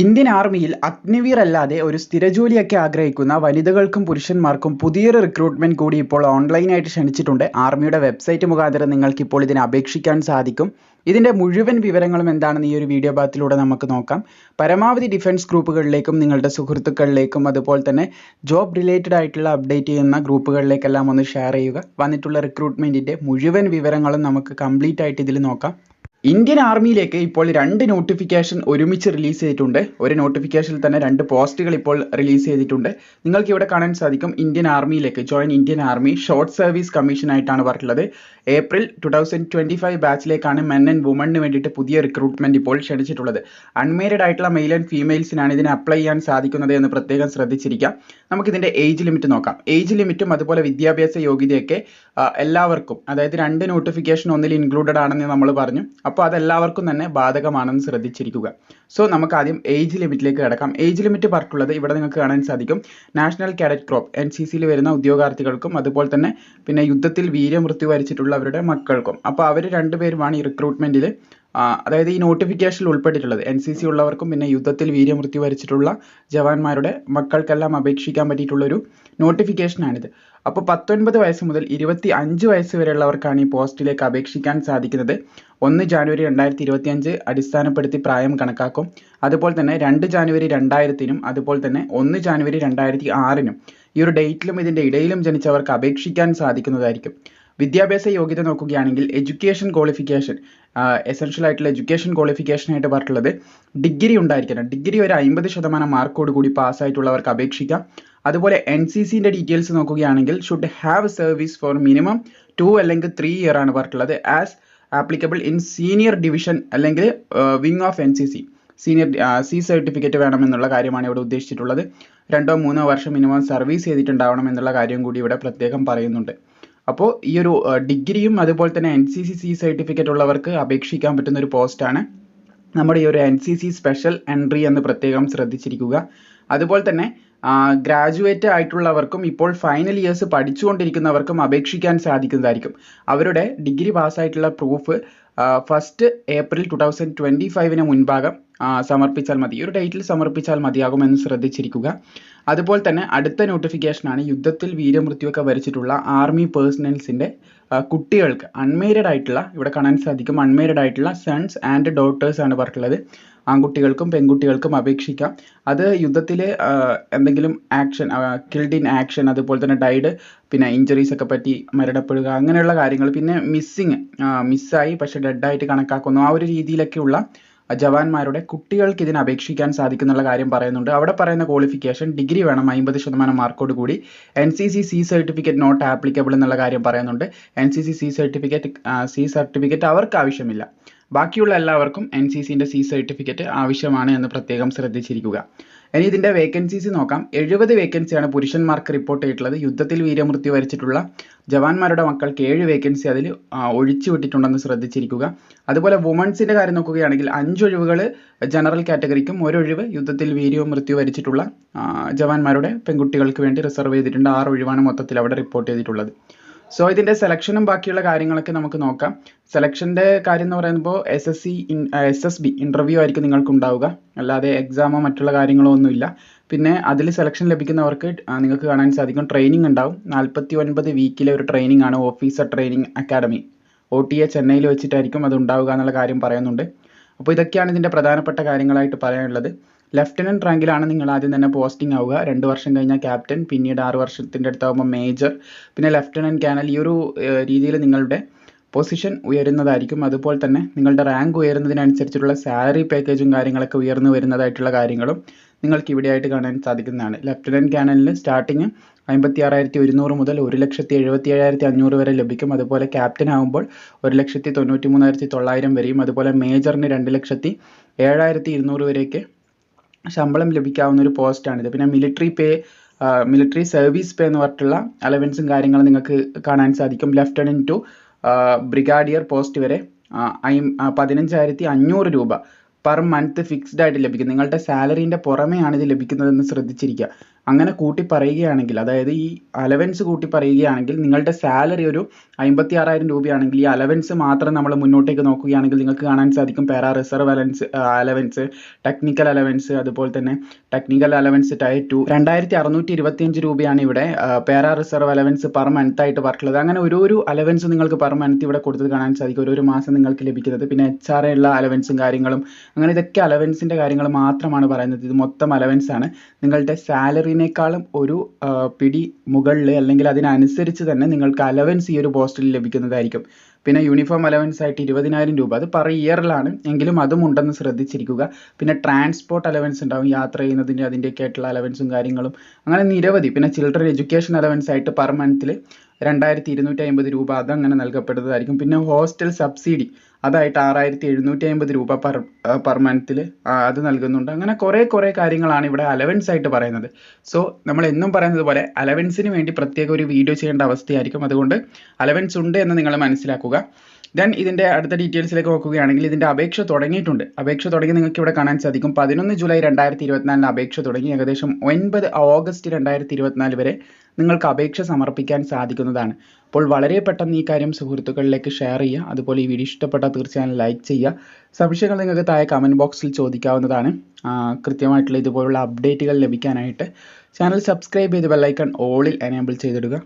Indian ആർമിയിൽ അഗ്നിവീർ അല്ലാതെ ഒരു സ്ഥിരജോലിയൊക്കെ ആഗ്രഹിക്കുന്ന വനിതകൾക്കും പുരുഷന്മാർക്കും പുതിയൊരു റിക്രൂട്ട്മെന്റ് കൂടി ഇപ്പോൾ ഓൺലൈനായിട്ട് ക്ഷണിച്ചിട്ടുണ്ട്. ആർമിയുടെ വെബ്സൈറ്റ് മുഖാന്തരം നിങ്ങൾക്ക് ഇപ്പോൾ ഇതിനെ അപേക്ഷിക്കാൻ സാധിക്കും. ഇതിന്റെ മുഴുവൻ വിവരങ്ങളും എന്താണെന്ന് ഈ ഒരു വീഡിയോ ഭാഗത്തിലൂടെ നമുക്ക് നോക്കാം. പരമാവധി ഡിഫൻസ് ഗ്രൂപ്പുകളിലേക്കും നിങ്ങളുടെ സുഹൃത്തുക്കളിലേക്കും അതുപോലെ തന്നെ ജോബ് റിലേറ്റഡ് ആയിട്ടുള്ള അപ്ഡേറ്റ് ചെയ്യുന്ന ഗ്രൂപ്പുകളിലേക്കെല്ലാം ഒന്ന് ഷെയർ ചെയ്യുക. വന്നിട്ടുള്ള റിക്രൂട്ട്മെന്റിന്റെ മുഴുവൻ വിവരങ്ങളും നമുക്ക് കംപ്ലീറ്റ് ആയിട്ട് ഇതിൽ നോക്കാം. ഇന്ത്യൻ ആർമിയിലേക്ക് ഇപ്പോൾ രണ്ട് നോട്ടിഫിക്കേഷൻ ഒരുമിച്ച് റിലീസ് ചെയ്തിട്ടുണ്ട്. ഒരു നോട്ടിഫിക്കേഷനിൽ തന്നെ രണ്ട് പോസ്റ്റുകൾ ഇപ്പോൾ റിലീസ് ചെയ്തിട്ടുണ്ട്. നിങ്ങൾക്ക് ഇവിടെ കാണാൻ സാധിക്കും Indian ആർമിയിലേക്ക് join Indian army short service commission ആയിട്ടാണ് പറഞ്ഞിട്ടുള്ളത്. April two thousand twenty five ബാച്ചിലേക്കാണ് men and വുമണിന് വേണ്ടിയിട്ട് പുതിയ റിക്രൂട്ട്മെന്റ് ഇപ്പോൾ ക്ഷണിച്ചിട്ടുള്ളത്. അൺമേരിഡ് ആയിട്ടുള്ള മെയിൽ ആൻഡ് ഫീമെയിൽസിനാണ് ഇതിന് അപ്ലൈ ചെയ്യാൻ സാധിക്കുന്നത് എന്ന് പ്രത്യേകം ശ്രദ്ധിച്ചിരിക്കാം നമുക്കിതിന്റെ ഏജ് ലിമിറ്റ് നോക്കാം. ഏജ് ലിമിറ്റും അതുപോലെ വിദ്യാഭ്യാസ യോഗ്യതയൊക്കെ എല്ലാവർക്കും അതായത് രണ്ട് നോട്ടിഫിക്കേഷൻ ഒന്നിൽ ഇൻക്ലൂഡഡ് ആണെന്ന് നമ്മൾ പറഞ്ഞു. അപ്പോൾ അതെല്ലാവർക്കും തന്നെ ബാധകമാണെന്ന് ശ്രദ്ധിച്ചിരിക്കുക. സോ നമുക്ക് ആദ്യം ഏജ് ലിമിറ്റിലേക്ക് കിടക്കാം. ഏജ് ലിമിറ്റ് പറഞ്ഞിട്ടുള്ളത് ഇവിടെ നിങ്ങൾക്ക് കാണാൻ സാധിക്കും. National cadet crop N C സിയിൽ വരുന്ന ഉദ്യോഗാർത്ഥികൾക്കും അതുപോലെ തന്നെ പിന്നെ യുദ്ധത്തിൽ വീരമൃത്യു വരിച്ചിട്ടുള്ളവരുടെ മക്കൾക്കും. അപ്പോൾ അവർ രണ്ടുപേരുമാണ് ഈ റിക്രൂട്ട്മെന്റിൽ അതായത് ഈ നോട്ടിഫിക്കേഷനിൽ ഉൾപ്പെട്ടിട്ടുള്ളത്. എൻ സി സി ഉള്ളവർക്കും പിന്നെ യുദ്ധത്തിൽ വീര്യമൃത്യു വരിച്ചിട്ടുള്ള ജവാന്മാരുടെ മക്കൾക്കെല്ലാം അപേക്ഷിക്കാൻ പറ്റിയിട്ടുള്ളൊരു നോട്ടിഫിക്കേഷനാണിത് അപ്പോൾ പത്തൊൻപത് വയസ്സ് മുതൽ ഇരുപത്തി അഞ്ച് വയസ്സ് വരെയുള്ളവർക്കാണ് ഈ പോസ്റ്റിലേക്ക് അപേക്ഷിക്കാൻ സാധിക്കുന്നത്. ഒന്ന് ജാനുവരി രണ്ടായിരത്തി ഇരുപത്തി അഞ്ച് അടിസ്ഥാനപ്പെടുത്തി പ്രായം കണക്കാക്കും. അതുപോലെ തന്നെ രണ്ട് ജാനുവരി രണ്ടായിരത്തിനും അതുപോലെ തന്നെ ഒന്ന് ജാനുവരി രണ്ടായിരത്തി ആറിനും ഈ ഒരു ഡേറ്റിലും ഇതിന്റെ ഇടയിലും ജനിച്ചവർക്ക് അപേക്ഷിക്കാൻ സാധിക്കുന്നതായിരിക്കും. വിദ്യാഭ്യാസ യോഗ്യത നോക്കുകയാണെങ്കിൽ എഡ്യൂക്കേഷൻ ക്വാളിഫിക്കേഷൻ എസെൻഷ്യൽ ആയിട്ടുള്ള എഡ്യൂക്കേഷൻ ക്വാളിഫിക്കേഷൻ ആയിട്ട് പറഞ്ഞിട്ടുള്ളത് ഡിഗ്രി ഉണ്ടായിരിക്കണം. ഡിഗ്രി ഒരു അമ്പത് ശതമാനം മാർക്കോട് കൂടി പാസ്സായിട്ടുള്ളവർക്ക് അപേക്ഷിക്കാം. അതുപോലെ എൻ സി സിന്റെ ഡീറ്റെയിൽസ് നോക്കുകയാണെങ്കിൽ should have service for minimum two അല്ലെങ്കിൽ ത്രീ ഇയർ ആണ് പറഞ്ഞിട്ടുള്ളത്. As applicable in senior division അല്ലെങ്കിൽ wing of N C C senior C certificate വേണമെന്നുള്ള കാര്യമാണ് ഇവിടെ ഉദ്ദേശിച്ചിട്ടുള്ളത്. രണ്ടോ മൂന്നോ വർഷം മിനിമം സർവീസ് ചെയ്തിട്ടുണ്ടാവണം എന്നുള്ള കാര്യം കൂടി ഇവിടെ പ്രത്യേകം പറയുന്നുണ്ട്. അപ്പോൾ ഈ ഒരു ഡിഗ്രിയും അതുപോലെ തന്നെ N C C C certificate ഉള്ളവർക്ക് അപേക്ഷിക്കാൻ പറ്റുന്ന ഒരു പോസ്റ്റാണ് നമ്മുടെ ഈ ഒരു N C C special entry എന്ന് പ്രത്യേകം ശ്രദ്ധിച്ചിരിക്കുക. അതുപോലെ തന്നെ ഗ്രാജുവേറ്റ് ആയിട്ടുള്ളവർക്കും ഇപ്പോൾ ഫൈനൽ ഇയേഴ്സ് പഠിച്ചുകൊണ്ടിരിക്കുന്നവർക്കും അപേക്ഷിക്കാൻ സാധിക്കുന്നതായിരിക്കും. അവരുടെ degree പാസ്സായിട്ടുള്ള proof first April two thousand twenty ഫൈവിന് മുൻപാകം സമർപ്പിച്ചാൽ മതി. ഒരു ഡേറ്റിൽ സമർപ്പിച്ചാൽ മതിയാകുമെന്ന് ശ്രദ്ധിച്ചിരിക്കുക. അതുപോലെ തന്നെ അടുത്ത നോട്ടിഫിക്കേഷനാണ് യുദ്ധത്തിൽ വീരമൃത്യുവൊക്കെ വരിച്ചിട്ടുള്ള ആർമി പേഴ്സണൽസിന്റെ കുട്ടികൾക്ക് അൺമേരിഡ് ആയിട്ടുള്ള ഇവിടെ കാണാൻ സാധിക്കും അൺമേരിഡ് ആയിട്ടുള്ള സൺസ് ആൻഡ് ഡോട്ടേഴ്സ് ആണ് പറഞ്ഞിട്ടുള്ളത്. ആൺകുട്ടികൾക്കും പെൺകുട്ടികൾക്കും അപേക്ഷിക്കാം. അത് യുദ്ധത്തിൽ എന്തെങ്കിലും ആക്ഷൻ കിൽഡ് ഇൻ ആക്ഷൻ അതുപോലെ തന്നെ ഡൈഡ് പിന്നെ ഇഞ്ചറീസ് ഒക്കെ പറ്റി മരണപ്പെടുക അങ്ങനെയുള്ള കാര്യങ്ങൾ. പിന്നെ മിസ്സിങ് മിസ്സായി പക്ഷെ ഡെഡായിട്ട് കണക്കാക്കുന്നു. ആ ഒരു രീതിയിലൊക്കെയുള്ള ജവാന്മാരുടെ കുട്ടികൾക്ക് ഇതിന് അപേക്ഷിക്കാൻ സാധിക്കുന്നുള്ള കാര്യം പറയുന്നുണ്ട്. അവിടെ പറയുന്ന ക്വാളിഫിക്കേഷൻ ഡിഗ്രി വേണം അമ്പത് ശതമാനം മാർക്കോട് കൂടി. N C C C certificate not applicable എന്നുള്ള കാര്യം പറയുന്നുണ്ട്. N C C C certificate C certificate അവർക്ക് ആവശ്യമില്ല. ബാക്കിയുള്ള എല്ലാവർക്കും എൻ സി സിന്റെ സി സർട്ടിഫിക്കറ്റ് ആവശ്യമാണ് എന്ന് പ്രത്യേകം ശ്രദ്ധിച്ചിരിക്കുക. ഇനി ഇതിന്റെ വേക്കൻസീസ് നോക്കാം. എഴുപത് വേക്കൻസിയാണ് പുരുഷന്മാർക്ക് റിപ്പോർട്ട് ചെയ്തിട്ടുള്ളത്. യുദ്ധത്തിൽ വീരമൃത്യു വരിച്ചിട്ടുള്ള ജവാന്മാരുടെ മക്കൾക്ക് ഏഴ് വേക്കൻസി അതിൽ ഒഴിച്ചു വിട്ടിട്ടുണ്ടെന്ന് ശ്രദ്ധിച്ചിരിക്കുക. അതുപോലെ വുമൺസിന്റെ കാര്യം നോക്കുകയാണെങ്കിൽ അഞ്ചൊഴിവുകൾ ജനറൽ കാറ്റഗറിക്കും ഒരൊഴിവ് യുദ്ധത്തിൽ വീര്യവും മൃത്യു വരിച്ചിട്ടുള്ള ജവാന്മാരുടെ പെൺകുട്ടികൾക്ക് വേണ്ടി റിസർവ് ചെയ്തിട്ടുണ്ട്. ആറ് ഒഴിവാണ് മൊത്തത്തിൽ അവിടെ റിപ്പോർട്ട് ചെയ്തിട്ടുള്ളത്. സോ ഇതിന്റെ സെലക്ഷനും ബാക്കിയുള്ള കാര്യങ്ങളൊക്കെ നമുക്ക് നോക്കാം. സെലക്ഷന്റെ കാര്യം എന്ന് പറയുമ്പോൾ S S C S S B interview ആയിരിക്കും നിങ്ങൾക്ക് ഉണ്ടാവുക അല്ലാതെ എക്സാമോ മറ്റുള്ള കാര്യങ്ങളോ ഒന്നുമില്ല. പിന്നെ അതിൽ സെലക്ഷൻ ലഭിക്കുന്നവർക്ക് നിങ്ങൾക്ക് കാണാൻ സാധിക്കും ട്രെയിനിങ് ഉണ്ടാവും. നാൽപ്പത്തി ഒൻപത് വീക്കിലെ ഒരു ട്രെയിനിങ് ആണ് officer training academy O T A ചെന്നൈയിൽ വെച്ചിട്ടായിരിക്കും അത് ഉണ്ടാവുക എന്നുള്ള കാര്യം പറയുന്നുണ്ട്. അപ്പോൾ ഇതൊക്കെയാണ് ഇതിന്റെ പ്രധാനപ്പെട്ട കാര്യങ്ങളായിട്ട് പറയാനുള്ളത്. ലെഫ്റ്റനന്റ് റാങ്കിലാണ് നിങ്ങൾ ആദ്യം തന്നെ പോസ്റ്റിംഗ് ആവുക. രണ്ട് വർഷം കഴിഞ്ഞാൽ ക്യാപ്റ്റൻ പിന്നീട് ആറ് വർഷത്തിന്റെ അടുത്താകുമ്പോൾ മേജർ പിന്നെ ലെഫ്റ്റനന്റ് ക്യാനൽ ഈ ഒരു രീതിയിൽ നിങ്ങളുടെ പൊസിഷൻ ഉയരുന്നതായിരിക്കും. അതുപോലെ തന്നെ നിങ്ങളുടെ റാങ്ക് ഉയരുന്നതിനനുസരിച്ചുള്ള സാലറി പാക്കേജും കാര്യങ്ങളൊക്കെ ഉയർന്നു വരുന്നതായിട്ടുള്ള കാര്യങ്ങളും നിങ്ങൾക്ക് ഇവിടെയായിട്ട് കാണാൻ സാധിക്കുന്നതാണ്. ലെഫ്റ്റനന്റ് കാനലിൽ സ്റ്റാർട്ടിങ് അമ്പത്തി ആറായിരത്തി ഒരുന്നൂറ് മുതൽ ഒരു ലക്ഷത്തി എഴുപത്തി ഏഴായിരത്തി അഞ്ഞൂറ് വരെ ലഭിക്കും. അതുപോലെ ക്യാപ്റ്റൻ ആകുമ്പോൾ ഒരു ലക്ഷത്തി തൊണ്ണൂറ്റി മൂന്നായിരത്തി തൊള്ളായിരം വരെയും അതുപോലെ മേജറിന് രണ്ട് ലക്ഷത്തി ഏഴായിരത്തി ഇരുന്നൂറ് വരെയൊക്കെ ശമ്പളം ലഭിക്കാവുന്ന ഒരു പോസ്റ്റാണിത് പിന്നെ military pay military service pay എന്ന് പറഞ്ഞിട്ടുള്ള അലവൻസും കാര്യങ്ങളും നിങ്ങൾക്ക് കാണാൻ സാധിക്കും. ലെഫ്റ്റനന്റ് ടു ബ്രിഗാഡിയർ പോസ്റ്റ് വരെ ഐ പതിനഞ്ചായിരത്തി അഞ്ഞൂറ് രൂപ പെർ മന്ത് ഫിക്സ്ഡ് ആയിട്ട് ലഭിക്കും. നിങ്ങളുടെ സാലറീന്റെ പുറമെയാണ് ഇത് ലഭിക്കുന്നതെന്ന് ശ്രദ്ധിച്ചിരിക്കുക. അങ്ങനെ കൂട്ടി പറയുകയാണെങ്കിൽ അതായത് ഈ അലവൻസ് കൂട്ടി പറയുകയാണെങ്കിൽ നിങ്ങളുടെ സാലറി ഒരു അമ്പത്തി ആറായിരം രൂപയാണെങ്കിൽ ഈ അലവൻസ് മാത്രം നമ്മൾ മുന്നോട്ടേക്ക് നോക്കുകയാണെങ്കിൽ നിങ്ങൾക്ക് കാണാൻ സാധിക്കും para reserve allowance allowance technical allowance അതുപോലെ തന്നെ ടെക്നിക്കൽ അലവൻസ് ടയർ ടു രണ്ടായിരത്തി അറുന്നൂറ്റി ഇരുപത്തിയഞ്ച് രൂപയാണ് ഇവിടെ para reserve allowance per month ആയിട്ട് വർക്കുള്ളത് അങ്ങനെ ഒരു ഒരു അലവൻസ് നിങ്ങൾക്ക് പെർ മന്ത് ഇവിടെ കൊടുത്തത് കാണാൻ സാധിക്കും. ഒരു മാസം നിങ്ങൾക്ക് ലഭിക്കുന്നത്. പിന്നെ എച്ച് ആർ ഉള്ള അലവൻസും കാര്യങ്ങളും അങ്ങനെ ഇതൊക്കെ അലവൻസിന്റെ കാര്യങ്ങൾ മാത്രമാണ് പറയുന്നത്. ഇത് മൊത്തം അലവൻസ് ആണ്. നിങ്ങളുടെ സാലറിനേക്കാളും ഒരു പിടി മുകളിൽ അല്ലെങ്കിൽ അതിനനുസരിച്ച് തന്നെ നിങ്ങൾക്ക് അലവൻസ് ഈ ഒരു പോസ്റ്റിൽ ലഭിക്കുന്നതായിരിക്കും. പിന്നെ യൂണിഫോം അലവൻസ് ആയിട്ട് ഇരുപതിനായിരം രൂപ. അത് പെർ ഇയറിലാണ് എങ്കിലും അതും ഉണ്ടെന്ന് ശ്രദ്ധിച്ചിരിക്കുക. പിന്നെ ട്രാൻസ്പോർട്ട് അലവൻസ് ഉണ്ടാവും. യാത്ര ചെയ്യുന്നതിന്റെ അതിന്റെയൊക്കെ ആയിട്ടുള്ള അലവൻസും കാര്യങ്ങളും. അങ്ങനെ നിരവധി. പിന്നെ ചിൽഡ്രൻ എഡ്യൂക്കേഷൻ അലവൻസ് ആയിട്ട് പെർ മന്തിൽ രണ്ടായിരത്തി ഇരുന്നൂറ്റി അമ്പത് രൂപ അതങ്ങനെ നൽകപ്പെടുന്നതായിരിക്കും പിന്നെ ഹോസ്റ്റൽ സബ്സിഡി അതായിട്ട് ആറായിരത്തി എഴുന്നൂറ്റി അമ്പത് രൂപ പെർ പെർ മന്തിൽ അത് നൽകുന്നുണ്ട്. അങ്ങനെ കുറേ കുറേ കാര്യങ്ങളാണ് ഇവിടെ അലവൻസ് ആയിട്ട് പറയുന്നത്. സോ നമ്മൾ എന്നും പറയുന്നത് പോലെ അലവൻസിന് വേണ്ടി പ്രത്യേക ഒരു വീഡിയോ ചെയ്യേണ്ട അവസ്ഥയായിരിക്കും. അതുകൊണ്ട് അലവൻസ് ഉണ്ട് എന്ന് നിങ്ങൾ മനസ്സിലാക്കുക. ദെൻ ഇതിന്റെ അടുത്ത ഡീറ്റെയിൽസിലേക്ക് നോക്കുകയാണെങ്കിൽ ഇതിന്റെ അപേക്ഷ തുടങ്ങിയിട്ടുണ്ട്. അപേക്ഷ തുടങ്ങി നിങ്ങൾക്ക് ഇവിടെ കാണാൻ സാധിക്കും. പതിനൊന്ന് ജൂലൈ രണ്ടായിരത്തി ഇരുപത്തിനാലിന് അപേക്ഷ തുടങ്ങി. ഏകദേശം ഒൻപത് ഓഗസ്റ്റ് രണ്ടായിരത്തി ഇരുപത്തിനാല് വരെ നിങ്ങൾക്ക് അപേക്ഷ സമർപ്പിക്കാൻ സാധിക്കുന്നതാണ്. അപ്പോൾ വളരെ പെട്ടെന്ന് ഈ കാര്യം സുഹൃത്തുക്കളിലേക്ക് ഷെയർ ചെയ്യുക. അതുപോലെ ഈ വീഡിയോ ഇഷ്ടപ്പെട്ടാൽ തീർച്ചയായും ലൈക്ക് ചെയ്യുക. സംശയങ്ങൾ നിങ്ങൾക്ക് താഴെ കമന്റ് ബോക്സിൽ ചോദിക്കാവുന്നതാണ്. കൃത്യമായിട്ടുള്ള ഇതുപോലുള്ള അപ്ഡേറ്റുകൾ ലഭിക്കാനായിട്ട് ചാനൽ സബ്സ്ക്രൈബ് ചെയ്ത് ബെല്ലൈക്കൺ ഓളിൽ എനേബിൾ ചെയ്തിടുക.